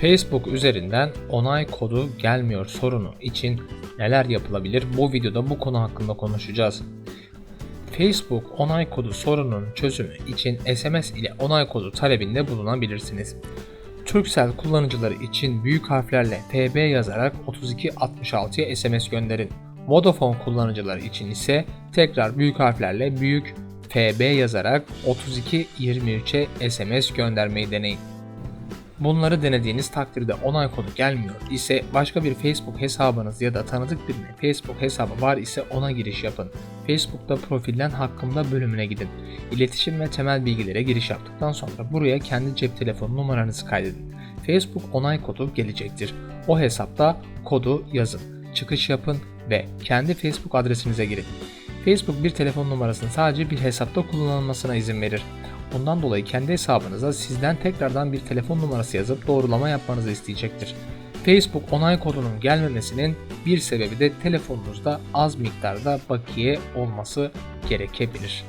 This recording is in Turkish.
Facebook üzerinden onay kodu gelmiyor sorunu için neler yapılabilir? Bu videoda bu konu hakkında konuşacağız. Facebook onay kodu sorunun çözümü için SMS ile onay kodu talebinde bulunabilirsiniz. Turkcell kullanıcıları için büyük harflerle TB yazarak 3266'ya SMS gönderin. Vodafone kullanıcıları için ise tekrar büyük harflerle büyük FB yazarak 3223'e SMS göndermeyi deneyin. Bunları denediğiniz takdirde onay kodu gelmiyor ise başka bir Facebook hesabınız ya da tanıdık birinin Facebook hesabı var ise ona giriş yapın. Facebook'ta profilden hakkımda bölümüne gidin. İletişim ve temel bilgilere giriş yaptıktan sonra buraya kendi cep telefonu numaranızı kaydedin. Facebook onay kodu gelecektir. O hesapta kodu yazın. Çıkış yapın ve kendi Facebook adresinize girin. Facebook bir telefon numarasının sadece bir hesapta kullanılmasına izin verir. Bundan dolayı kendi hesabınıza sizden tekrardan bir telefon numarası yazıp doğrulama yapmanızı isteyecektir. Facebook onay kodunun gelmemesinin bir sebebi de telefonunuzda az miktarda bakiye olması gerekebilir.